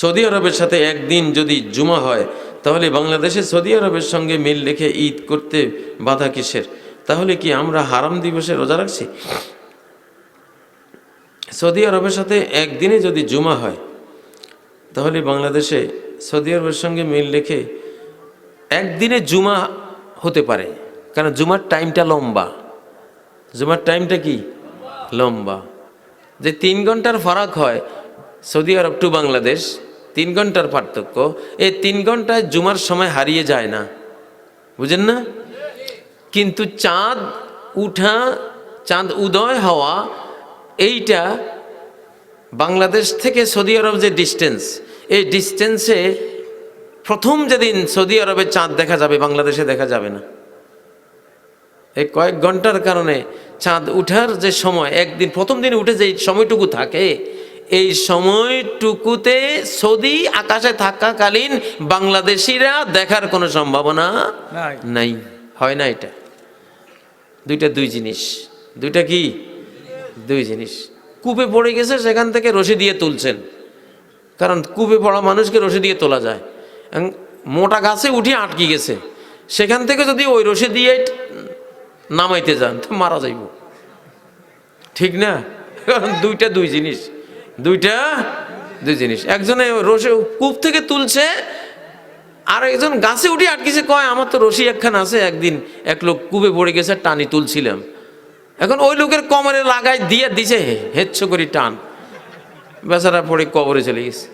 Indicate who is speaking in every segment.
Speaker 1: Saudi আরবের সাথে একদিন যদি জুমা হয়, তাহলে বাংলাদেশে সৌদি আরবের সঙ্গে মিল রেখে ঈদ করতে বাধা কিসের? তাহলে কি আমরা হারাম দিবসে রোজা রাখছি? সৌদি আরবের সাথে একদিনে যদি জুমা হয়, তাহলে বাংলাদেশে সৌদি আরবের সঙ্গে মিল রেখে একদিনে জুমা হতে পারে। কারণ জুমার টাইমটা লম্বা। জুমার টাইমটা কি? লম্বা। যে তিন ঘণ্টার ফারাক হয় সৌদি আরব টু বাংলাদেশ তিন ঘণ্টার পার্থক্য। এই তিন ঘন্টায় জুমার সময় হারিয়ে যায় না। বুঝেন না? কিন্তু চাঁদ উঠা, চাঁদ উদয় হওয়া, এইটা বাংলাদেশ থেকে সৌদি আরব যে ডিস্টেন্স এই ডিস্টেন্সে প্রথম যেদিন সৌদি আরবে চাঁদ দেখা যাবে, বাংলাদেশে দেখা যাবে না। এই কয়েক ঘণ্টার কারণে চাঁদ উঠার যে সময়, একদিন, প্রথম দিন উঠে যে সময়টুকু থাকে এই সময়টুকুতে সৌদি আকাশে থাকাকালীন বাংলাদেশিরা দেখার কোনো সম্ভাবনা
Speaker 2: নাই।
Speaker 1: হয় না এটা? দুইটা দুই জিনিস। দুইটা কি? দুই জিনিস। কূপে পড়ে গেছে সেখান থেকে রশি দিয়ে তুলছেন। কারণ কূপে পড়া মানুষকে রশি দিয়ে তোলা যায়। মোটা গাছে উঠে আটকে গেছে। সেখান থেকে যদি ওই রশি দিয়ে নামাইতে যান তো মারা যাইব। ঠিক না? কারণ দুইটা দুই জিনিস। দুইটা? দুই জিনিস। একজনে রসে কূপ থেকে তুলছে, আর একজন গাছে উঠে আটকেছে, কয়, আমার তো রশি একখান আছে, একদিন এক লোক কূপে পড়ে গেছে, টানি তুলছিলাম। এখন ওই লোকের কমরে লাগাই দিয়ে দিছে হেচ্ছ করি টান। বেচারা পড়ে কবরে চলে গেছে।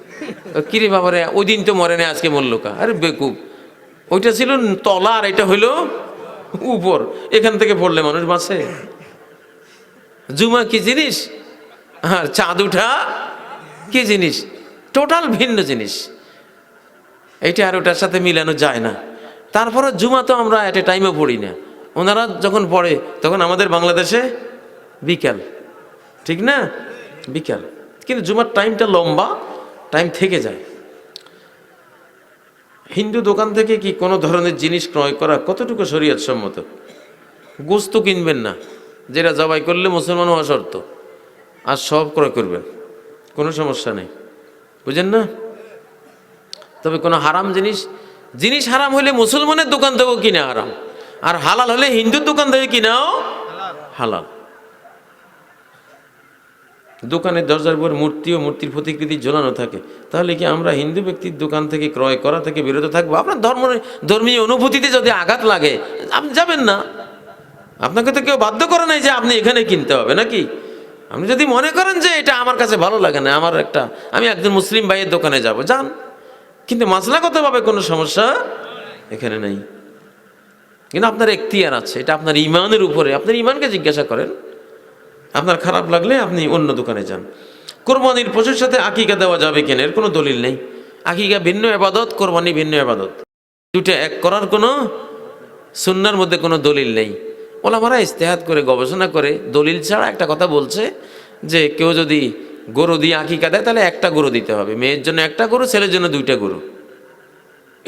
Speaker 1: কিরে বাবারে, ওই দিন তো মরে না আজকে মল্লকা আরে বেকুব। ওইটা ছিল তলা, আর এটা হইল উপর। এখান থেকে পড়লে মানুষ বাঁচে। জুমা কি জিনিস? আর চাঁদ উঠা কি জিনিস? টোটাল ভিন্ন জিনিস। এটা আর ওটার সাথে মিলানো যায় না। তারপরে জুমা তো আমরা এট এ টাইমে পড়ি না। ওনারা যখন পড়ে, তখন আমাদের বাংলাদেশে বিকাল। ঠিক না? বিকাল। কিন্তু জুমার টাইমটা লম্বা টাইম থেকে যায়। হিন্দু দোকান থেকে কি কোনো ধরনের জিনিস ক্রয় করা কতটুকু শরীয়ত সম্মত গোস্ত কিনবেন না। যেটা জবাই করলে মুসলমান হওয়া শর্ত। আর সব ক্রয় করবেন। কোনো সমস্যা নেই। বুঝেন না? তবে কোনো হারাম জিনিস জিনিস হারাম হলে মুসলমানের দোকান থেকেও কিনা হারাম? আর হালাল হলে হিন্দুর দোকান থেকে কিনাও হালাল। দোকানের দরজার উপর মূর্তি ও মূর্তির প্রতিকৃতি ঝোলানো থাকে। তাহলে কি আমরা হিন্দু ব্যক্তির দোকান থেকে ক্রয় করা থেকে বিরত থাকব? আপনার ধর্ম, ধর্মীয় অনুভূতিতে যদি আঘাত লাগে, আপনি যাবেন না। আপনাকে তো কেউ বাধ্য করে নাই যে আপনি এখানে কিনতে হবে, নাকি? আপনি যদি মনে করেন যে এটা আমার কাছে ভালো লাগে না, আমার একটা, আমি একজন মুসলিম ভাইয়ের দোকানে যাব, যান। কিন্তু মাসলাগতভাবে কোনো সমস্যা এখানে নেই। কিন্তু আপনার এখতিয়ার আছে, এটা আপনার ইমানের উপরে। আপনার ইমানকে জিজ্ঞাসা করেন, আপনার খারাপ লাগলে আপনি অন্য দোকানে যান। কোরবানির পশুর সাথে আকিকা দেওয়া যাবে কেন, এর কোনো দলিল নেই। আকিকা ভিন্ন আবাদত, কোরবানি ভিন্ন আবাদত। দুটো এক করার কোনো সুন্নার মধ্যে কোনো দলিল নেই। ওলামারা ইস্তেহাত করে, গবেষণা করে, দলিল ছাড়া একটা কথা বলছে যে কেউ যদি গরু দিয়ে আকিকা দেয় তাহলে একটা গরু দিতে হবে। মেয়ের জন্য একটা গরু, ছেলের জন্য দুইটা গরু।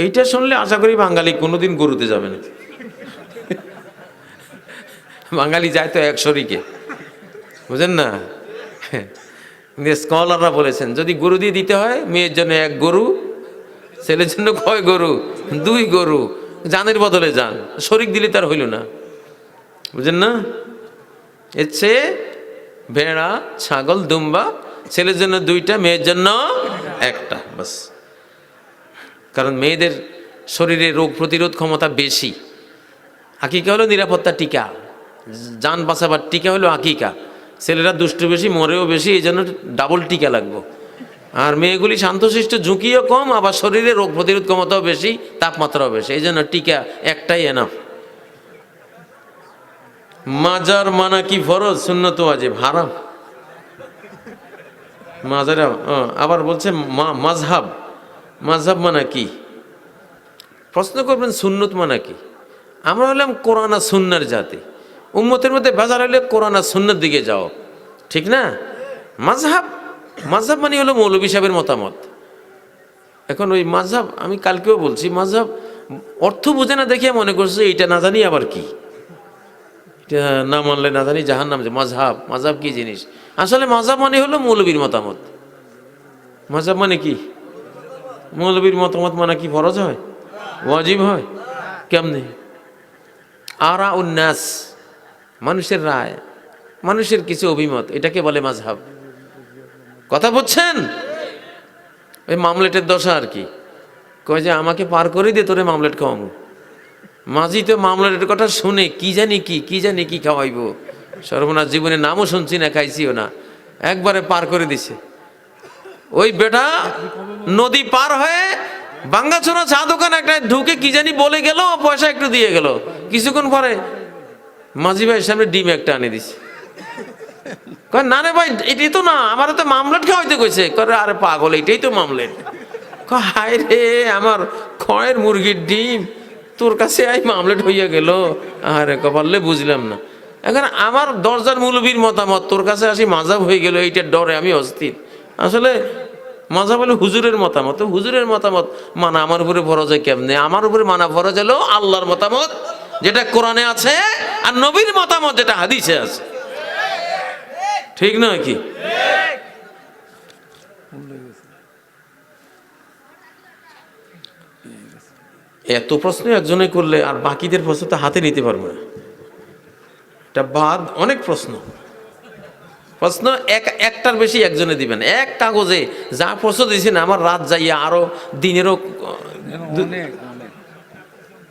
Speaker 1: এইটা শুনলে আশা করি বাঙালি কোনোদিন গরুতে যাবে না। বাঙালি যায় তো এক শরীকে বুঝেন না? স্কলাররা বলেছেন, যদি গরু দিয়ে দিতে হয়, মেয়ের জন্য এক গরু, ছেলের জন্য কয় গরু? দুই গরু। জানের বদলে যান। শরিক দিলে তার হইল না। বুঝেন না এর চেয়ে ভেড়া, ছাগল, দুম্বা ছেলের জন্য দুইটা, মেয়ের জন্য একটা, বাস। কারণ মেয়েদের শরীরে রোগ প্রতিরোধ ক্ষমতা বেশি। আকিকা হলো নিরাপত্তা টিকা। যান বাঁচাবার টিকা হলো আকিকা। ছেলেরা দুষ্ট বেশি, মরেও বেশি, এই জন্য ডাবল টিকা লাগবো। আর মেয়েগুলি শান্তশিষ্ট, ঝুঁকিও কম, আবার শরীরে রোগ প্রতিরোধ ক্ষমতাও বেশি, তাপমাত্রাও বেশি, এই জন্য টিকা একটাই এনাফ। মাজার মানা কি ফরজ? সুন্নত ওয়াজিব, হারাম। মাজারা আবার বলছে মাঝহাব মাঝহাব মানা কি? প্রশ্ন করবেন, সুন্নত মানা কি? আমরা হলাম কোরআনা সুন্নার জাতি। উম্মতের মধ্যে বাজার হলে কোরআনা সুন্নার দিকে যাও। ঠিক না? মাঝহাব মাঝহাব মানে হলো মৌলবী সাহেবের মতামত। এখন ওই মাঝহাব আমি কালকেও বলছি মাঝহাব অর্থ বোঝে না দেখিয়ে মনে করছে, এইটা না জানি আবার কি। না মানলে না জানি জাহান নাম যে মাঝহাব মাঝহাব কি জিনিস? আসলে মাঝহাব মানে হলো মৌলবীর মতামত। মাঝহাব মানে কি? মৌলবীর মতামত মানে কি ফরজ হয়? ওয়াজিব হয়? কেমনে? আরা উন্নাস মানুষের রায়, মানুষের কিছু অভিমত, এটাকে বলে মাঝহাব কথা বুঝছেন? ওই মামলেটের দশা আর কি। কয় যে, আমাকে পার করে দে, তোরে মামলেট খাওয়াবো। মাঝি তো মামলেটের কথা শুনে কি জানি কি কি জানি কি খাওয়াইবো। সর্বনাশ জীবনে নামও শুনছি না, খাইছিও না। একবারে পার করে দিছে। ওই বেটা নদী পার হয়ে বাঙ্গাছোনা চা দোকান একটা ঢুকে কি জানি বলে গেল, পয়সা একটু দিয়ে গেল। কিছুক্ষণ পরে মাঝি ভাইয়ের সামনে ডিম একটা আনে দিছে। কয়, না রে ভাই, এটাই তো না আমার তো মামলেট খাওয়াইতে কইছে। করে আরে পাগল, এটাই তো মামলেট। হায় রে, আমার খয়ের মুরগির ডিম তোর কাছে আই মামলেট হইয়া গেল। আরে কপালে বুঝলাম না। এখন আমার দরজার মুলবির মতামত, তোর কাছে আসি মাজাব হয়ে গেল এইটার ডরে আমি অস্থির। আসলে মাজাব হলো হুজুরের মতামত হুজুরের মতামত মানা আমার উপরে ফরজ হয় কেমনে? আমার উপরে মানা ফরজ হলো আল্লাহর মতামত যেটা কোরআনে আছে আর নবীর মতামত যেটা হাদিসে আছে। ঠিক নয় কি? এত প্রশ্ন একজনে করলে আর বাকিদের প্রশ্ন তো হাতে নিতে পারব না। এটা বাদ অনেক প্রশ্ন। প্রশ্ন এক একটার বেশি একজনে দিবেন। এক কাগজে যা প্রশ্ন দিয়েছেন আমার রাত যাইয়া আরও দিনেরও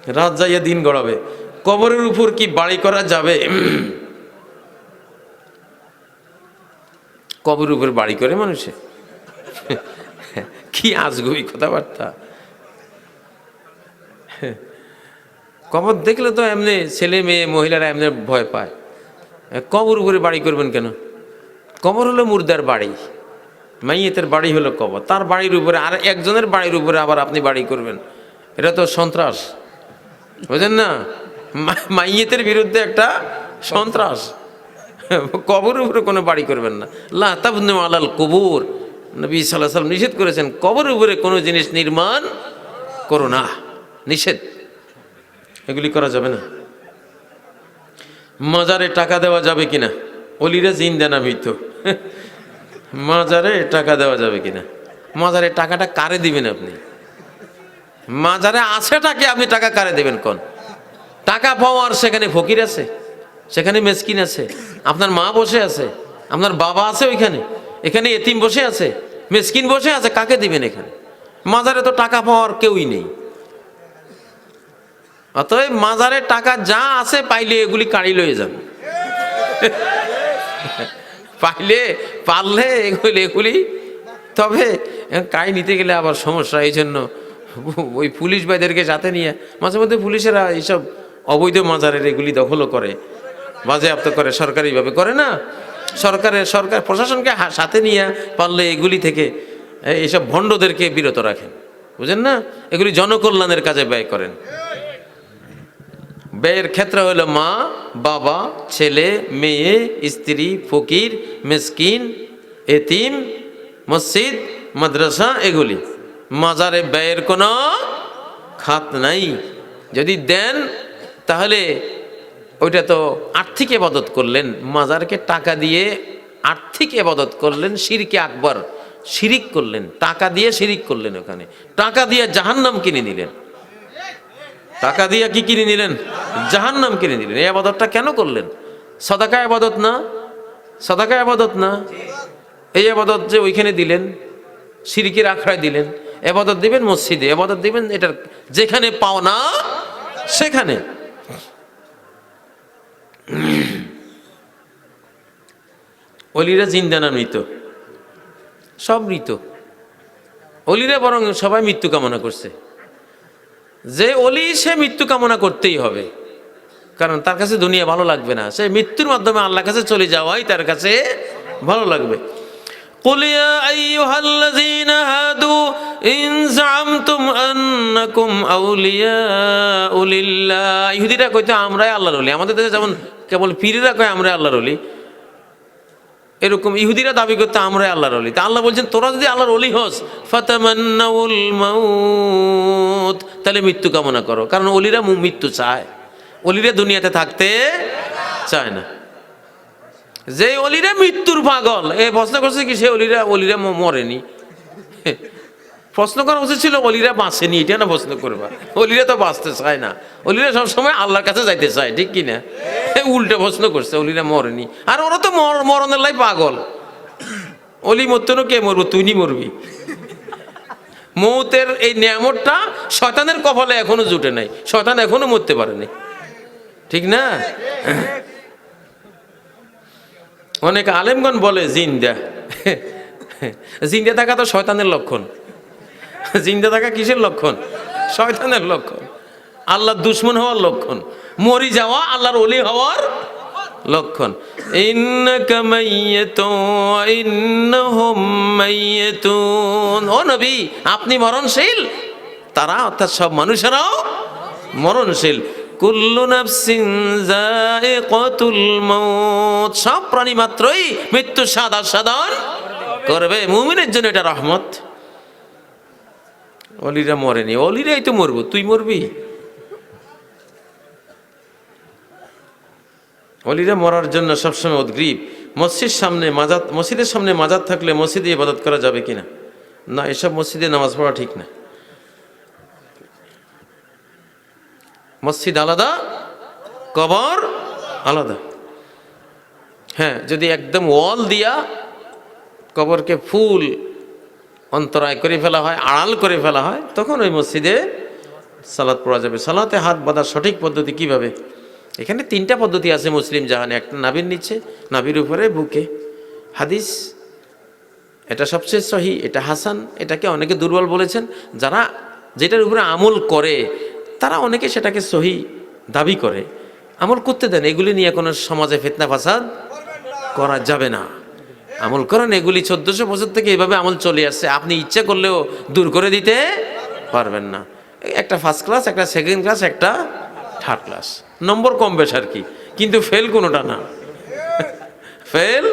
Speaker 1: রাত যাইয়া দিন গড়াবে। কবরের উপর কি বাড়ি করা যাবে? কবরের উপর বাড়ি করে মানুষে? কি আজগুবি কথাবার্তা। কবর দেখলে তো এমনি ছেলে মেয়ে, মহিলারা এমনি ভয় পায়। কবর উপরে বাড়ি করবেন কেন? কবর হলো মুর্দার বাড়ি। মাইয়েতের বাড়ি হলো কবর। তার বাড়ির উপরে আর একজনের বাড়ির উপরে আবার আপনি বাড়ি করবেন। এটা তো সন্ত্রাস। বুঝলেন না? মাইয়েতের বিরুদ্ধে একটা সন্ত্রাস। কবরের উপরে কোনো বাড়ি করবেন না। লা আলাল কবুর। নবী সাল্লাহ সাল্লাম নিষেধ করেছেন, কবরের উপরে কোনো জিনিস নির্মাণ করো না। নিষেধ? এগুলি করা যাবে না। মাজারে টাকা দেওয়া যাবে কিনা? অলিরা জিন্দা না মৃত মাজারে টাকা দেওয়া যাবে কিনা? মাজারে টাকাটা কারে দিবেন আপনি? মাজারে আছেটাকে আপনি টাকা কারে দেবেন কোন? টাকা পাওয়ার সেখানে ফকির আছে? সেখানে মেসকিন আছে? আপনার মা বসে আছে? আপনার বাবা আছে ওইখানে? এখানে এতিম বসে আছে? মেসকিন বসে আছে? কাকে দিবেন এখানে? মাজারে তো টাকা পাওয়ার কেউই নেই। অতএব মাজারে টাকা যা আছে পাইলে এগুলি কাড়ি লয়ে যান পাইলে, পারলে এগুলি এগুলি। তবে কাড়ি নিতে গেলে আবার সমস্যা, এই জন্য ওই পুলিশ ভাইদেরকে সাথে নিয়ে, মাঝে মধ্যে পুলিশেরা এইসব অবৈধ মাজারের এগুলি দখলও করে, বাজেয়াপ্ত করে সরকারিভাবে। করে না? সরকারের সরকার, প্রশাসনকে সাথে নিয়ে পারলে এগুলি থেকে এইসব ভণ্ডদেরকে বিরত রাখেন। বুঝেন না? এগুলি জনকল্যাণের কাজে ব্যয় করেন। ব্যয়ের ক্ষেত্র হলো মা, বাবা, ছেলে, মেয়ে, স্ত্রী, ফকির, মেসকিন, এতিম, মসজিদ, মাদ্রাসা এগুলি। মাজারে ব্যয়ের কোনো খাত নাই। যদি দেন, তাহলে ওইটা তো আর্থিক এবাদত করলেন। মাজারকে টাকা দিয়ে আর্থিক এবাদত করলেন শিরকে আকবর শিরিক করলেন। টাকা দিয়ে শিরিক করলেন ওখানে। টাকা দিয়ে জাহান্নাম কিনে নিলেন। টাকা দিয়ে কি কিনে নিলেন? জাহান নাম কিনে নিলেন। এই আবাদতটা কেন করলেন? সদাকা আবাদত না? সদাকা আবাদত না? এই আবাদত যে ওইখানে দিলেন, সিরিকির আখড়ায় দিলেন এবাদত দিবেন মসজিদে এবাদত দিবেন এটার যেখানে পাও না, সেখানে। অলিরা জিন্দানা মৃত? সব মৃত। অলিরা বরং সবাই মৃত্যু কামনা করছে। যে অলি সে মৃত্যু কামনা করতেই হবে কারণ তার কাছে দুনিয়া ভালো লাগবে না সে মৃত্যুর মাধ্যমে আল্লাহর কাছে চলে যাওয়াই তার কাছে ভালো লাগবে قل يا أيها الذين هادوا إن زعمتم أنكم أولياء لله ইহুদিরা কইতো আমরাই আল্লাহর ওলি আমাদের দেশে যেমন কেবল পীরেরা কয় আমরাই আল্লাহর ওলি এরকম ইহুদিরা দাবি করতে আমরা আল্লাহর অলি তা আল্লাহ বলছেন, তোরা যদি আল্লাহর অলি হস, ফাতামান্নাউল মাউত। তাহলে মৃত্যু কামনা করো, কারণ অলিরা মৃত্যু চায়। অলিরা দুনিয়াতে থাকতে চায় না। যে অলিরা মৃত্যুর পাগল, এ প্রশ্ন করছে কি, সে অলিরা অলিরা মরেনি। প্রশ্ন করা উচিত ছিল অলিরা বাঁচেনি, এটা না প্রশ্ন করবা? অলিরা তো বাঁচতে চায় না। অলিরা সবসময় আল্লাহর কাছে যাইতে চায়, ঠিক কি না? এ উল্টে প্রশ্ন করছে, অলিরা মরেনি। আর ওরা তো মরণের লাই পাগল। অলি মরতে কে মরবো? তুই মরবি। মৌতের এই নিয়ামতটা শয়তানের কপালে এখনও জুটে নাই। শয়তান এখনও মরতে পারেনি। ঠিক না? অনেক আলেমগণ বলে, জিন্দা। জিন্দা থাকা তো শয়তানের লক্ষণ। জিন্দা থাকা কিসের লক্ষণ? শয়তানের লক্ষণ। আল্লাহর দুশ্মন হওয়ার লক্ষণ। মরি যাওয়া আল্লাহর অলি হওয়ার লক্ষণ। ও নবী, আপনি মরণশীল? তারা অর্থাৎ সব মানুষেরাও মরণশীল। কুল্লু নাফসিন যায়িকাতুল মাউত। সব প্রাণী মাত্রই মৃত্যু স্বাদ আস্বাদন করবে। মুমিনের জন্য এটা রহমত। অলিরা মরেনি। অলিরাই তো মরবো। তুই মরবি? অলিরা মরার জন্য সবসময় উদ্গ্রীব। মসজিদ সামনে মাজাত, মসজিদের সামনে মাজাত থাকলে মসজিদে ইবাদত করা যাবে কিনা? না, এসব মসজিদে নামাজ পড়া ঠিক না। মসজিদ আলাদা, কবর আলাদা। হ্যাঁ যদি একদম ওয়াল দিয়া কবরকে ফুল অন্তরায় করে ফেলা হয়, আড়াল করে ফেলা হয়, তখন ওই মসজিদে সালাদ পড়া যাবে। সালাতে হাত বাঁধার সঠিক পদ্ধতি কীভাবে? এখানে তিনটা পদ্ধতি আছে মুসলিম জাহানে। একটা নাবির নিচে নাবির উপরে, বুকে। হাদিস, এটা সবচেয়ে সহি, এটা হাসান, এটাকে অনেকে দুর্বল বলেছেন। যারা যেটার উপরে আমল করে, তারা অনেকে সেটাকে সহি দাবি করে। আমল করতে দেন, এগুলি নিয়ে কোনো সমাজে ফেতনা ফাসাদ করা যাবে না। আমল করেন, এগুলি চোদ্দশো বছর থেকে এভাবে আমল চলে আসছে। আপনি ইচ্ছা করলেও দূর করে দিতে পারবেন না। একটা ফার্স্ট ক্লাস একটা সেকেন্ড ক্লাস একটা থার্ড ক্লাস নম্বর কম বেশ আর কি। কিন্তু ফেল কোনোটা না। ফেল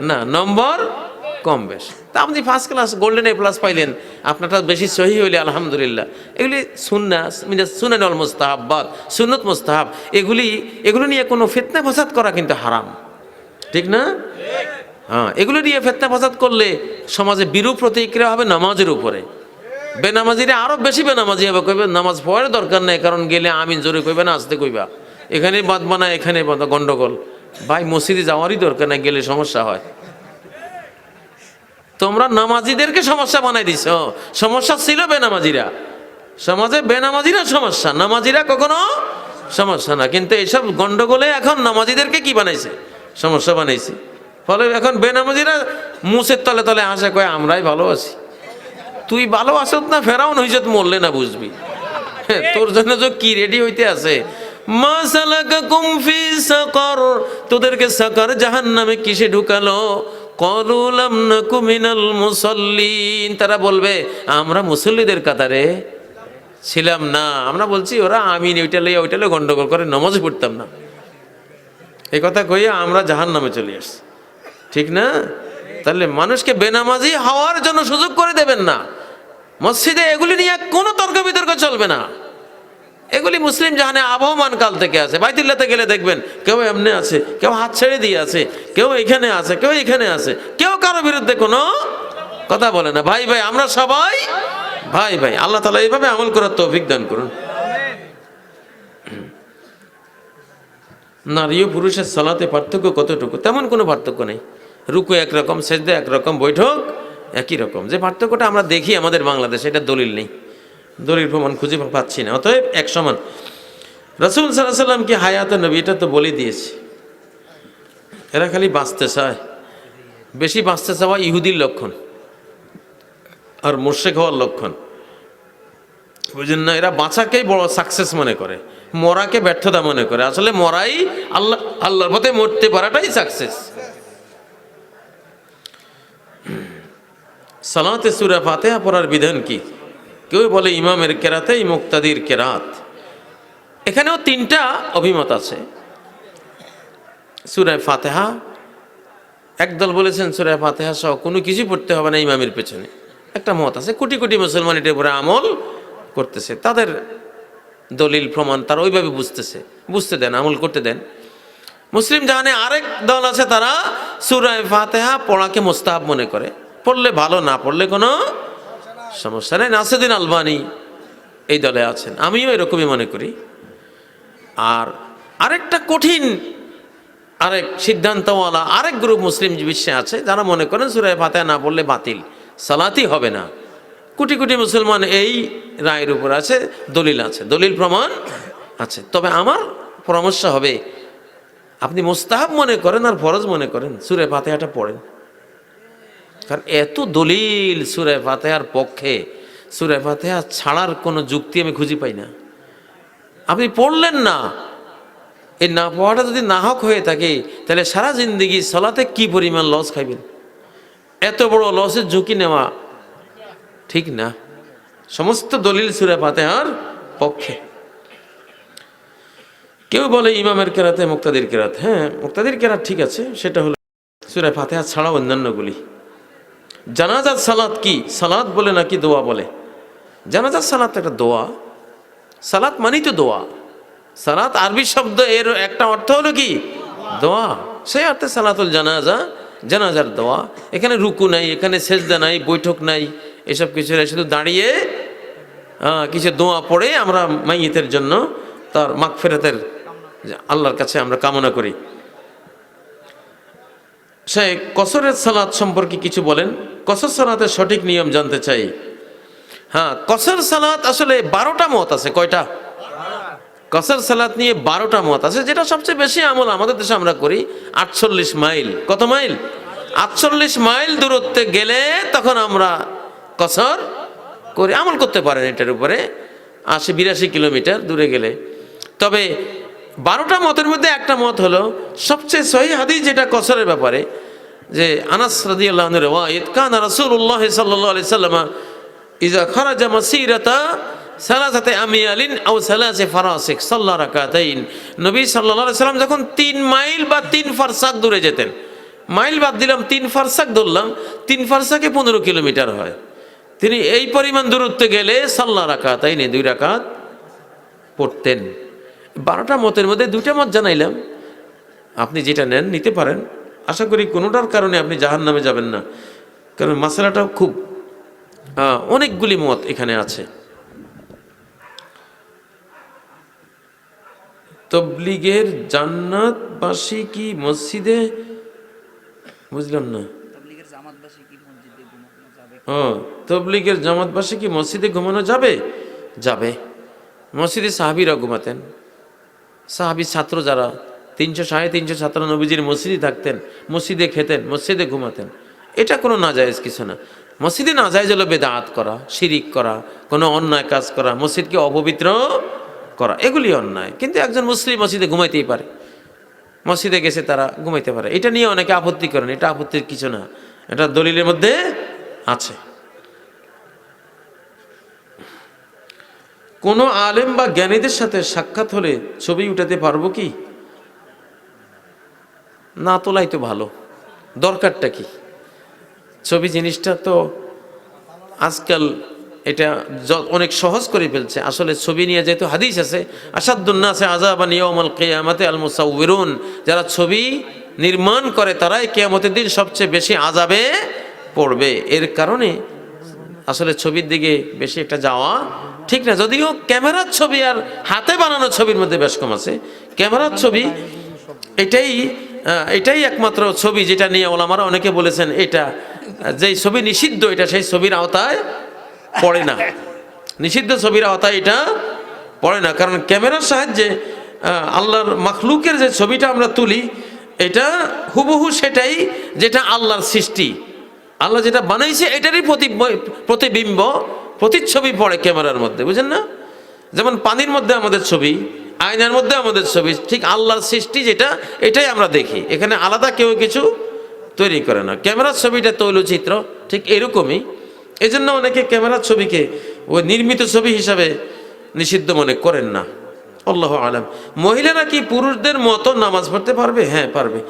Speaker 1: না, নম্বর কম বেশ। তা আপনি first class golden A plus পাইলেন। আপনারটা বেশি সহি হইলে আলহামদুলিল্লাহ। এগুলি সুন্নাস মিনা সুনান অল মুস্তাহাব্বাত, সুন্নত মুস্তাহাব, এগুলি, এগুলো নিয়ে কোনো ফিতনা ফসাদ করা কিন্তু হারাম। ঠিক না? হ্যাঁ এগুলো নিয়ে ফেতনা ফসাদ করলে সমাজে বিরূপ প্রতিক্রিয়া হবে নামাজের উপরে। বেনামাজিরা আরও বেশি বেনামাজি হবে। কইবে, নামাজ পড়ার দরকার নাই, কারণ গেলে আমিন জোরে কইবে না, আসতে কইবা। এখানে বাদ বানা এখানে গন্ডগোল। ভাই মসজিদে যাওয়ারই দরকার নাই গেলে সমস্যা হয়। তোমরা নামাজিদেরকে সমস্যা বানাই দিছ। সমস্যা ছিল বেনামাজিরা। সমাজে বেনামাজিরা সমস্যা নামাজিরা কখনো সমস্যা না। কিন্তু এইসব গন্ডগোলে এখন নামাজিদেরকে কি বানাইছে? সমস্যা বানাইছে। ফলে এখন বেনামাজিরা মুসের তলে তলে আসে কয় আমরাই ভালো আছি। তুই ভালো আসত না ফেরাউন হইছত মরলে না বুঝবি। হ্যাঁ, তোর জন্য যে কি রেডি হইতে আছে মাসালাকাকুম ফি সাকার। তোদেরকে সাকার জাহান্নামে কিসে ঢুকালো? ক্বালু লাম নাকু মুসাল্লিন। তারা বলবে, আমরা মুসল্লিদের কাতারে ছিলাম না। আমরা বলছি, ওরা আমিন, ওইটা লইয়া ওইটা লইয়া গন্ডগোল করে, নমাজ পড়তাম না। এই কথা কইয়া আমরা জাহান্নামে চলে আসছি। ঠিক না? তাহলে মানুষকে বেনামাজি হওয়ার জন্য সুযোগ করে দেবেন না। মসজিদে এগুলি নিয়ে কোনো তর্ক বিতর্ক চলবে না। এগুলি মুসলিম জাহানে আবহমান কাল থেকে আছে। বাইতুল্লাতে গেলে দেখবেন কেউ এমনি আছে, কেউ হাত ছেড়ে দিয়ে আছে, কেউ এখানে আছে, কেউ এখানে আছে। কেউ কারও বিরুদ্ধে কোনো কথা বলে না। ভাই ভাই, আমরা সবাই ভাই ভাই। আল্লাহ তালা এইভাবে আমল করার তৌফিক দান করুন। নারী ও পুরুষের সালাতে পার্থক্য কতটুকু? তেমন কোনো পার্থক্য নেই। রুকু একরকম, সেজদে একরকম, বৈঠক একই রকম। যে পার্থক্যটা আমরা দেখি আমাদের বাংলাদেশে, এটা দলিল নেই। দলিল প্রমাণ খুঁজে পাচ্ছি না, অতএব এক সমান। রসুল সাল্লাহ সাল্লাম কি হায়াত নবী, এটা তো বলে দিয়েছি। এরা খালি বাঁচতে চায়। বেশি বাঁচতে চাওয়া ইহুদির লক্ষণ আর মোর্শেক হওয়ার লক্ষণ। বুঝেন না, এরা বাঁচাকেই বড় সাকসেস মনে করে, মরাকে ব্যর্থতা মনে করে। আসলে মরাই আল্লাহ, আল্লাহর পথে মরতে পারাটাই সাকসেস সালাতে সুরা ফাতেহা পড়ার বিধান কি? কেউ বলে ইমামের কেরাতে মুক্তাদির কেরাত। এখানেও তিনটা অভিমত আছে। সুরায় ফাতেহা, একদল বলেছেন সুরায় ফাতেহা সহ কোনো কিছু পড়তে হবে না ইমামের পেছনে। একটা মত আছে, কোটি কোটি মুসলমান এটার উপরে আমল করতেছে। তাদের দলিল, প্রমাণ তারা ওইভাবে বুঝতেছে। বুঝতে দেন, আমল করতে দেন। মুসলিম জাহানে আরেক দল আছে, তারা সুরায় ফাতেহা পড়াকে মোস্তাহাব মনে করে। পড়লে ভালো, না পড়লে কোনো সমস্যা নেই। নাসিদিন আলবানি এই দলে আছেন। আমিও এরকমই মনে করি। আর আরেকটা কঠিন আরেক সিদ্ধান্তওয়ালা, আরেক গ্রুপ মুসলিম বিশ্বে আছে, যারা মনে করেন সুরায় ফাতে না পড়লে বাতিল, সালাতই হবে না। কোটি কোটি মুসলমান এই রায়ের উপর আছে, দলিল আছে, দলিল প্রমাণ আছে। তবে আমার পরামর্শ হবে, আপনি মোস্তাহাব মনে করেন আর ফরজ মনে করেন, সুরে ফাতেহাটা পড়েন। কারণ এত দলিল সুরে ফাতেহার পক্ষে, সুরে ফাতেহা ছাড়ার কোনো যুক্তি আমি খুঁজে পাই না। আপনি পড়লেন না। এই না পড়াটা যদি নাহক হয়ে থাকে, তাহলে সারা জিন্দগি সলাতে কি পরিমাণ লস খাইবেন? এত বড় লসের ঝুঁকি নেওয়া ঠিক না। সমস্ত দলিল সুরে ফাতেহার পক্ষে। কেউ বলে ইমামের কেরাতে, মুক্তাদির কেরাত। হ্যাঁ মুক্তাদির কেরাত ঠিক আছে, সেটা হলো সুরে ফাতেহা ছাড়াও অন্যান্যগুলি। জানাজাত সালাত কি? সালাত বলে নাকি দোয়া বলে? জানাজাত সালাত একটা দোয়া। সালাত মানেই তো দোয়া। সালাত আরবি শব্দ এর একটা অর্থ হলো কি? দোয়া। সেই অর্থে সালাতুল জানাজা, জানাজার দোয়া। এখানে রুকু নাই, এখানে সেজদা নাই, বৈঠক নাই, এসব কিছু নাই। শুধু দাঁড়িয়ে কিছু দোয়া পড়ে আমরা মাইয়েতের জন্য তার মাগফেরাতের আল্লাহর কাছে আমরা কামনা করি। সে কসরের সালাত সম্পর্কে কিছু বলেন। কসর সালাতের সঠিক নিয়ম জানতে চাই। হ্যাঁ কসর সালাত আসলে বারোটা মত আছে, কয়টা? কসর সালাত নিয়ে বারোটা মত আছে, যেটা সবচেয়ে বেশি আমল আমাদের দেশে আমরা করি, আটচল্লিশ মাইল। কত মাইল? আটচল্লিশ মাইল দূরত্বে গেলে তখন আমরা কসর করি। আমল করতে পারেন এটার উপরে, আশি বিরাশি কিলোমিটার দূরে গেলে। তবে বারোটা মতের মধ্যে একটা মত হলো, সবচেয়ে সহি হাদিস যেটা কসরের ব্যাপারে, যে আনাস রাদিয়াল্লাহু আনহু রিওয়ায়াত, কানা রাসূলুল্লাহ সাল্লাল্লাহু আলাইহি সাল্লাম ইজা খারাজা মাসিরাতা সালাসাতে আমিয়ালিন আও সালাসে ফারাসিক, সাল্লা রাকাতাইন। নবী সাল্লাম যখন তিন মাইল বা তিন ফারসাক দূরে যেতেন, মাইল বাদ দিলাম, তিন ফারসাক ধরলাম, তিন ফারসাকে পনেরো কিলোমিটার হয়। তিনি এই পরিমাণ দূরত্বে গেলে সাল্লা রাকাতাইন দুই রাকাত পড়তেন। বারোটা মতের মধ্যে দুটা মত জানাইলাম। আপনি যেটা নেন নিতে পারেন। আশা করি কোনোটার কারণে আপনি জাহান নামে যাবেন না। কারণ মশলাটা খুব অনেকগুলি মত এখানে আছে। তবলিগের জান্নাতবাসী কি মসজিদে? বুঝলাম না। ও তবলিগের জামাতবাসী কি মসজিদে ঘুমানো যাবে? যাবে। মসজিদে সাহাবিরা ঘুমাতেন। সাহাবি ছাত্র যারা, তিনশো সাড়ে তিনশো ছাত্র নবীজির মসজিদে থাকতেন, মসজিদে খেতেন, মসজিদে ঘুমাতেন। এটা কোনো নাজায়েজ কিছু না। মসজিদে নাজায়েজ হলো বেদাত করা, শিরিক করা, কোনো অন্যায় কাজ করা, মসজিদকে অপবিত্র করা, এগুলি অন্যায়। কিন্তু একজন মুসলিম মসজিদে ঘুমাইতেই পারে। মসজিদে গেছে তারা ঘুমাইতে পারে। এটা নিয়ে অনেকে আপত্তি করেন, এটা আপত্তির কিছু না। এটা দলিলের মধ্যে আছে। কোনো আলেম বা জ্ঞানীদের সাথে সাক্ষাৎ হলে ছবি উঠাতে পারব কি? না তোলাই তো ভালো। দরকারটা কি? ছবি জিনিসটা তো আজকাল এটা অনেক সহজ করে ফেলছে। আসলে ছবি নিয়ে যেহেতু হাদিস আছে আসাদুন্না আছে আজাবান ইয়মাল কেয়ামাতে আল মুসাউবিরুন যারা ছবি নির্মাণ করে তারাই কেয়ামতের দিন সবচেয়ে বেশি আজাবে পড়বে। এর কারণে আসলে ছবির দিকে বেশি একটা যাওয়া ঠিক না, যদিও ক্যামেরার ছবি আর হাতে বানানো ছবির মধ্যে বেশ কম আছে। ক্যামেরার ছবি, এটাই এটাই একমাত্র ছবি যেটা নিয়ে ওলামারা অনেকে বলেছেন এটা, যেই ছবি নিষিদ্ধ, এটা সেই ছবির আওতায় পড়ে না। নিষিদ্ধ ছবির আওতায় এটা পড়ে না, কারণ ক্যামেরার সাহায্যে আল্লাহর মাখলুকের যে ছবিটা আমরা তুলি, এটা হুবহু সেটাই যেটা আল্লাহর সৃষ্টি। আল্লাহ যেটা বানাইছে, এটারই প্রতি প্রতিবিম্ব। প্রতিচ্ছবি পড়ে ক্যামেরার মধ্যে, বুঝেন না? যেমন পানির মধ্যে আমাদের ছবি, আয়নার মধ্যে আমাদের ছবি, ঠিক আল্লাহর সৃষ্টি যেটা, এটাই আমরা দেখি। এখানে আলাদা কেউ কিছু তৈরি করে না। ক্যামেরার ছবিটা তৈলচিত্র, ঠিক এরকমই। এই জন্য অনেকে ক্যামেরার ছবিকে ওই নির্মিত ছবি হিসাবে নিষিদ্ধ মনে করেন না। আল্লাহ আলম। মহিলারা কি পুরুষদের মতো নামাজ পড়তে পারবে? হ্যাঁ পারবে।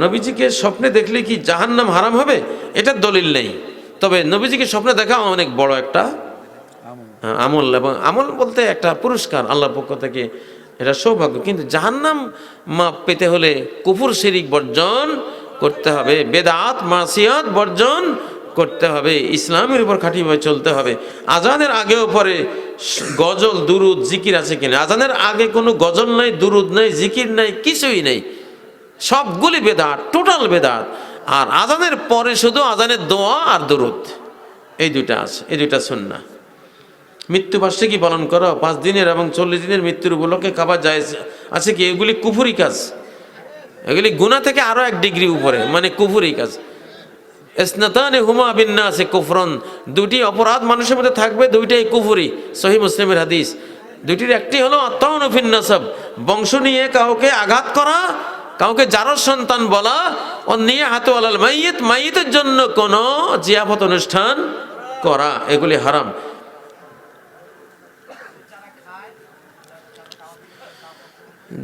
Speaker 1: নবীজিকে স্বপ্নে দেখলে কি জাহান্নাম হারাম হবে? এটার দলিল নেই। তবে নবীজিকে স্বপ্নে দেখা অনেক বড় একটা আমল। এবং আমল বলতে একটা পুরস্কার আল্লাহর পক্ষ থেকে এটা সৌভাগ্য। কিন্তু জাহান্নাম মাপ পেতে হলে কুফুর শিরিক বর্জন করতে হবে বেদাত মাসিয়াত বর্জন করতে হবে ইসলামের উপর খাঁটিভাবে চলতে হবে। আজানের আগেও পরে গজল দুরুদ জিকির আছে কিনা? আজানের আগে কোনো গজল নাই দুরুদ নাই জিকির নাই কিছুই নেই। সবগুলি বেদাত টোটাল বেদাত। আর আজানের পরে শুধু আজানের দোয়া আর দুরুদ। এই দুইটা আছে, এই দুইটা সুন্না মৃত্যুবার্ষিকী পালন করো? পাঁচ দিনের এবং চল্লিশ দিনের মৃত্যুর উপলক্ষে খাবার যায় আছে কি? এগুলি কুফুরি কাজ। এগুলি গুণা থেকে আরও এক ডিগ্রি উপরে মানে কুফুরি কাজ। স্নাতানে হুমা বিন্না আছে কুফরন। দুটি অপরাধ মানুষের মধ্যে থাকবে, দুইটাই কুফুরি। সহি মুসলিমের হাদিস। দুটির একটি হলো আত্মাউনফিন নাসব। বংশ নিয়ে কাউকে আঘাত করা কাউকে জারর সন্তান বলা, ও নিয়ে হাতে আলাল মাইয়েত জন্য কোনো জিয়াফত অনুষ্ঠান করা, এগুলি হারাম।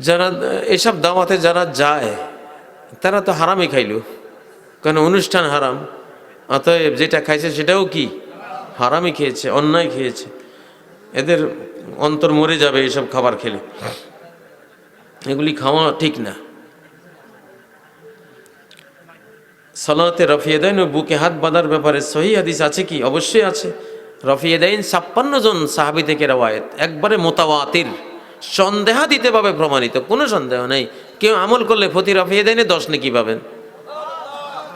Speaker 1: যারা এসব দাওয়াতে যারা যায়, তারা তো হারামই খাইলো কারণ অনুষ্ঠান হারাম? অতএব যেটা খাইছে সেটাও কি? হারামই খেয়েছে, অন্যায় খেয়েছে। এদের অন্তর মরে যাবে এসব খাবার খেলে। এগুলি খাওয়া ঠিক না। সলাতে রফিয়েদাইন ও বুকে হাত বাঁধার ব্যাপারে সহি হাদিস আছে কি? অবশ্যই আছে। রফিয়েদাইন ছাপ্পান্ন জন সাহাবি থেকে রওয়ায়ত। একবারে মোতাবাতির পাবে প্রমাণিত। কোনো সন্দেহ নেই। কেউ আমল করলে ফতি রফিয়েদাইনে দশ নাকি পাবেন।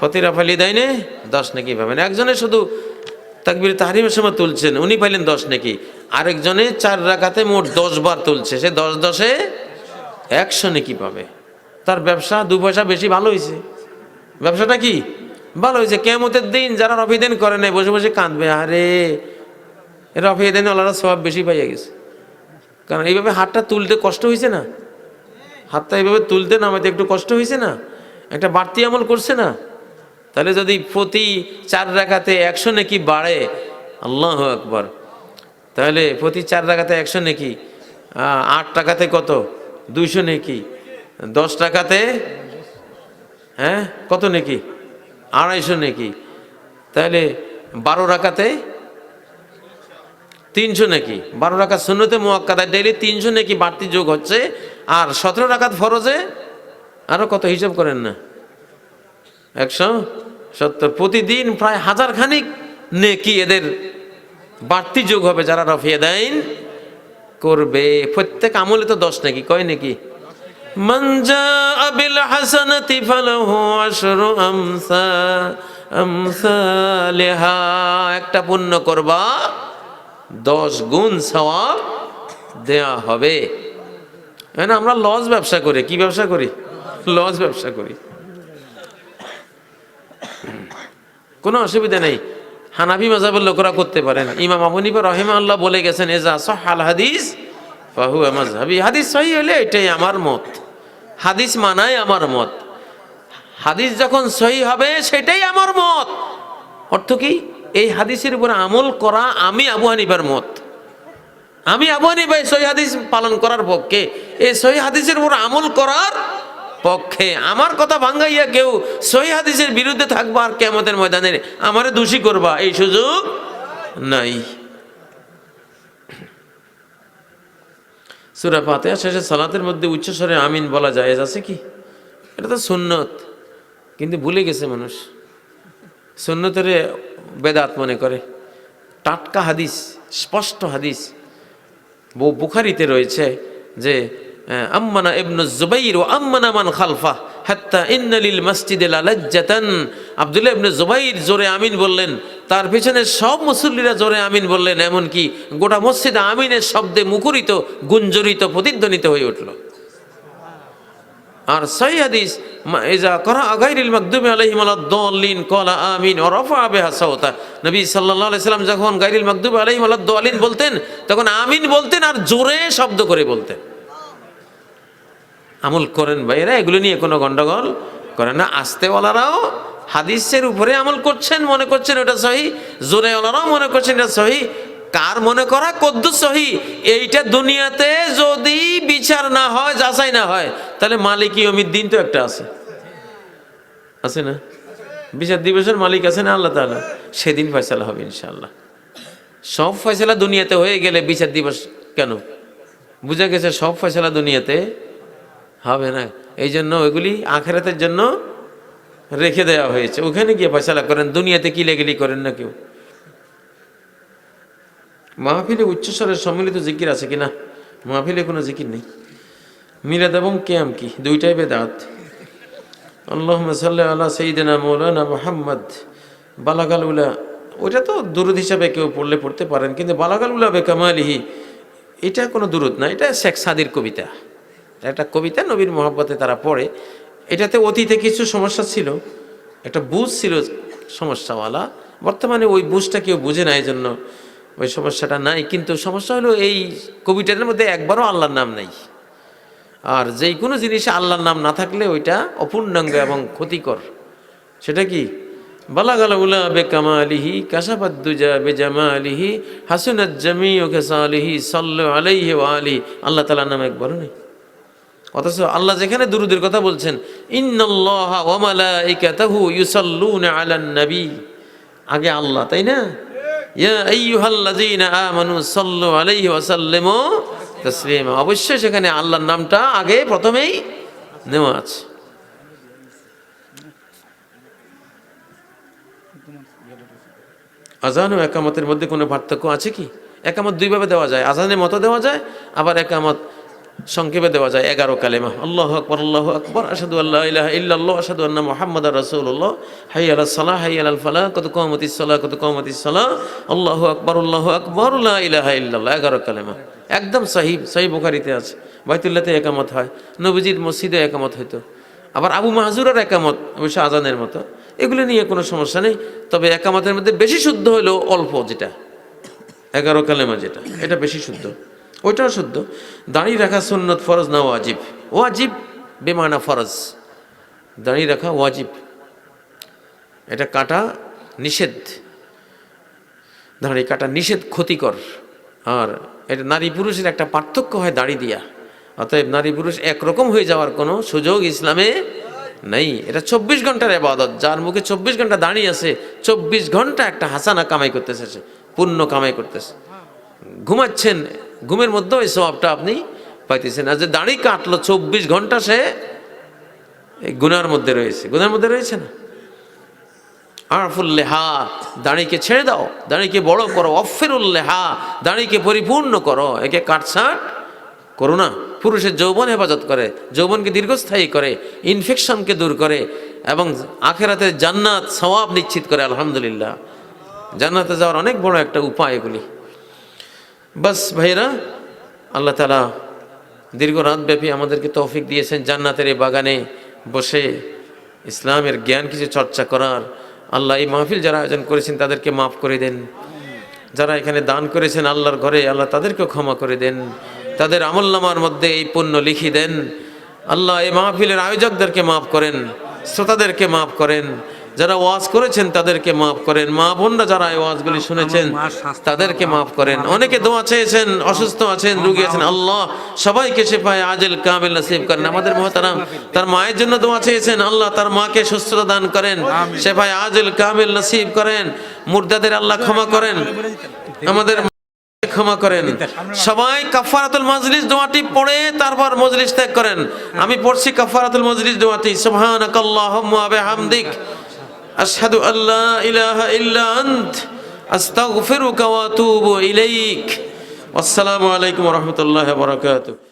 Speaker 1: ফতি রফালিদাইনে দশ নাকি পাবেন। একজনে শুধু তাকবির তাহারিমের সময় তুলছেন, উনি পাইলেন দশ নাকি। আরেকজনে চার রাখাতে মোট দশ বার তুলছে। সে দশ দশে একশো নাকি পাবে। তার ব্যবসা দু পয়সা বেশি ভালো হয়েছে ব্যবসাটা কি? ভালো হয়েছে কেমতের দিন যারা রফিদেন করে নাই, বসে বসে কাঁদবে, আরে! রফিদেন ওনারা সব বেশি পাইয়া গেছে। কারণ এইভাবে হাতটা তুলতে কষ্ট হয়েছে না? হাতটা এইভাবে তুলতে নামাতে একটু কষ্ট হয়েছে না? একটা বাড়তি আমল করছে না? তাহলে যদি প্রতি চার রাখাতে একশো নাকি বাড়ে, আল্লাহ একবার তাহলে প্রতি চার রাখাতে একশো নাকি আট টাকাতে কত? দুইশো নাকি। দশ টাকাতে হ্যাঁ? কত নাকি? আড়াইশো নাকি। তাহলে বারো রাখাতে তিনশো নাকি। বারো রাখাত শূন্যতে মোয়াক্কাদা ডেইলি তিনশো নাকি বাড়তি যোগ হচ্ছে। আর সতেরো রাখাত ফরজে আরও কত হিসাব করেন না? একশো সত্তর। প্রতিদিন প্রায় হাজার খানিক নেকি এদের বাড়তি যোগ হবে যারা রফিয়ে দেন। করবে। প্রত্যেক আমলে তো দশ নাকি। কয় নাকি? من جاء بالحسنة فله عشر أمثا أمثالها একটা পুণ্য করবা দশ গুণ সওয়াব দেয়া হবে না আমরা লস ব্যবসা করি কি ব্যবসা করি লস ব্যবসা করি কোনো অসুবিধা নেই হানাফি মাজাবের লোকরা করতে পারেন ইমাম আবু হানিফা রহিমা আল্লাহ বলে গেছেন এজা সহাল হাদিস বাহু মাযহাবি হাদিস সহি হলে এটাই আমার মত হাদিস মানাই আমার মত। হাদিস যখন সহি হবে, সেটাই আমার মত। অর্থ কি? এই হাদিসের উপর আমল করা আমি আবু হানিফার মত। আমি আবু হানিফা এই সহি হাদিস পালন করার পক্ষে। এই সহি হাদিসের উপর আমল করার পক্ষে। আমার কথা ভাঙ্গাইয়া কেউ সহি হাদিসের বিরুদ্ধে থাকবা আর কেমতের ময়দানে আমারে দোষী করবা, এই সুযোগ নাই। সুরা ফাতেহা শেষে সালাতের মধ্যে উচ্চস্বরে আমিন বলা যায় আছে কি? এটা তো সুন্নত। কিন্তু ভুলে গেছে মানুষ। সুন্নতের বেদাত মনে করে। টাটকা হাদিস, স্পষ্ট হাদিস। বুখারিতে রয়েছে যে আম্মানা ইবনু জুবাইর ও আম্মানা মান খালফা। হাত্তা ইন্নালিল মসজিদে লালাজ্জাতান আব্দুল্লাহ ইবনে জুবাইর জোরে আমিন বললেন, তার পেছনে সব মুসল্লিরা জোরে আমিন বললেন, এমনকি গোটা মসজিদে আমিনের শব্দে মুখরিত, গুঞ্জরিত, প্রতিধ্বনিত হয়ে উঠল। আর সহি হাদিস ইজা করা আগাইরিল মাকদুমি আলাইহিম আলাদ-দাল্লিন ক্বালা আমিন ওয়া রাফা বিহা সাওতা নবী সাল্লাল্লাহু আলাইহি সাল্লাম যখন গাইরিল মাকদুমি আলাইহিম আলাদ-দাল্লিন বলতেন, তখন আমিন বলতেন আর জোরে শব্দ করে বলতেন। আমল করেন ভাইরা এগুলো নিয়ে কোনো গন্ডগোল করেন না। আস্তেওয়ালারাও হাদিসের উপরে আমল করছেন, মনে করছেন ওটা সহি। জোরেওয়ালারাও মনে করছেন এটা সহি। কার মনে করা? কদ্দু সহি। এইটা দুনিয়াতে যদি বিচার না হয়, যাচাই না হয়, তাহলে মালিক ইয়মির দিন তো একটা আছে। আছে না? বিচার দিবসের মালিক আছে না আল্লাহ তাআলা? সেদিন ফয়সালা হবে ইনশাল্লাহ সব ফয়সালা দুনিয়াতে হয়ে গেলে বিচার দিবস কেন? বুঝা গেছে সব ফয়সালা দুনিয়াতে হবে না। এই জন্য ওইগুলি আখেরাতের জন্য রেখে দেওয়া হয়েছে। ওখানে গিয়ে ফয়সালা করেন, দুনিয়াতে কি কিলেগিলি করেন না কেউ? মাহফিলে উচ্চস্বরের সম্মিলিত জিকির আছে কিনা? মাহফিলে কোনো জিকির নেই। মিলাদ এবং কেয়াম কি? দুইটাই বেদাত। আল্লাহ সাল্লাহ আল্লাহ সঈদিনা মৌলানা মোহাম্মদ। বালাগাল উলা, ওইটা তো দুরুদ হিসাবে কেউ পড়লে পড়তে পারেন, কিন্তু বালাগাল উলা বেকামালিহি এটা কোনো দুরুদ না, এটা শেখ সাদির কবিতা। একটা কবিতা নবীর মহাব্বতে তারা পড়ে। এটাতে অতীতে কিছু সমস্যা ছিল। একটা বুঝ ছিল সমস্যাওয়ালা। বর্তমানে ওই বুঝটা কেউ বুঝে না এই জন্য ওই সমস্যাটা নাই। কিন্তু সমস্যা হলো এই কবিতার মধ্যে একবারও আল্লাহর নাম নেই। আর যেই কোনো জিনিসে আল্লাহর নাম না থাকলে ওইটা অপূর্ণাঙ্গ এবং ক্ষতিকর। সেটা কি? বালাগালা উলা বে কামালিহি কাসাবাদ্দুজা বে জামালিহি হাসুনাত জামি ও খেসালিহি সাল্লু আলাইহি ওয়া আলি আল্লাহ তালার নাম একবারও নেই। অথচ আল্লাহ যেখানে দুরুদের কথা বলছেন নবী। আগে আল্লাহ, তাই না? অবশ্যই সেখানে আল্লাহর নামটা আগে প্রথমেই নেওয়া আছে। আজান ও একামতের মধ্যে কোনো পার্থক্য আছে কি? একামত দুইভাবে দেওয়া যায়। আজানের মতো দেওয়া যায়, আবার একামত সংক্ষেপে দেওয়া যায়, এগারো কালেমা। আল্লাহ আকবর আল্লাহ আকবর আসাদু আল্লাহ ইলাহা ইল্লাল্লাহ আসাদু আন্না মুহাম্মদ রাসূলুল্লাহ। হাই আলাল সালাহ হাই আলাল ফালাহ কত কমতি সালাহ কত কমতি সালাহ। আল্লাহ আকবর আল্লাহ আকবর, লা ইলাহা ইল্লাল্লাহ, এগারো কালেমা। একদম সাহিব সাহি বুখারিতে আছে। বাইতুল্লাহতে একামত হয়, নবীজির মসজিদে একামত হইতো। আবার আবু মাহজুরের একামত অবশ্য আজানের মতো। এগুলো নিয়ে কোনো সমস্যা নেই, তবে একামতের মধ্যে বেশি শুদ্ধ হলো অল্প যেটা, এগারো কালেমা যেটা, এটা বেশি শুদ্ধ। ওইটাও শুদ্ধ। দাঁড়িয়ে রাখা সুন্নত ফরজ না ওয়াজিব? ওয়াজিব বেমানা ফরজ। দাঁড়িয়ে রাখা ওয়াজিব। এটা কাটা নিষেধ। দাঁড়িয়ে কাটা নিষেধ ক্ষতিকর। আর এটা নারী পুরুষের একটা পার্থক্য হয় দাঁড়ি দিয়া। অতএব নারী পুরুষ একরকম হয়ে যাওয়ার কোনো সুযোগ ইসলামে নেই। এটা চব্বিশ ঘণ্টার এবাদত। যার মুখে চব্বিশ ঘণ্টা দাঁড়িয়ে আছে, চব্বিশ ঘণ্টা একটা হাসানা কামাই করতেছে পুণ্য কামাই করতেছে। ঘুমাচ্ছেন ঘুমের মধ্যে ওই স্বভাবটা আপনি পাইতেছেন। আর যে দাড়ি কাটলো চব্বিশ ঘণ্টা সে এই গুনার মধ্যে রয়েছে। গুনার মধ্যে রয়েছে না? আরফুল্লেহা দাঁড়িকে ছেড়ে দাও, দাঁড়িকে বড় করো অফেরুল্লেহা দাঁড়িকে পরিপূর্ণ করো। একে কাটছাট করো না। পুরুষের যৌবন হেফাজত করে, যৌবনকে দীর্ঘস্থায়ী করে ইনফেকশনকে দূর করে এবং আখেরাতে জান্নাত সওয়াব নিশ্চিত করে, আলহামদুলিল্লাহ। জান্নাতে যাওয়ার অনেক বড় একটা উপায় এগুলি। বাস ভাইরা আল্লাহ তালা দীর্ঘ রাতব্যাপী আমাদেরকে তৌফিক দিয়েছেন জান্নাতের এই বাগানে বসে ইসলামের জ্ঞান কিছু চর্চা করার। আল্লাহ এই মাহফিল যারা আয়োজন করেছেন তাদেরকে মাফ করে দেন। যারা এখানে দান করেছেন আল্লাহর ঘরে, আল্লাহ তাদেরকেও ক্ষমা করে দেন। তাদের আমলনামার মধ্যে এই পুণ্য লিখি দেন। আল্লাহ এই মাহফিলের আয়োজকদেরকে মাফ করেন, শ্রোতাদেরকে মাফ করেন। যারা ওয়াজ করেছেন তাদেরকে মাফ করেন। মা বোনরা যারা এই ওয়াজগুলি শুনেছেন তাদেরকে মাফ করেন। অনেকে দোয়া চেয়েছেন অসুস্থ আছেন রুগী আছেন। আল্লাহ সবাইকে শেফায় আজেল কামিল নসিব করেন। আমাদের মহতারাম তার মায়ের জন্য দোয়া চেয়েছেন। আল্লাহ তার মাকে সুস্থতা দান করেন। সে শেফায় আজেল কামিল নসিব করেন। মুর্দাদের আল্লাহ ক্ষমা করেন। আমাদের ক্ষমা করেন। সবাই কাফারাতুল মজলিস দোয়াটি পড়ে তারপর মজলিস ত্যাগ করেন। আমি পড়ছি কাফারাতুল মজলিস দোয়াটি। সুবহানাকাল্লাহুম্মা ওয়া বিহামদিক। আশহাদু আল্লা ইলাহা ইল্লা আন্ত আস্তাগফিরুকা ওয়া আতুবু ইলাইক। আসসালামু আলাইকুম ওয়া রাহমাতুল্লাহি ওয়া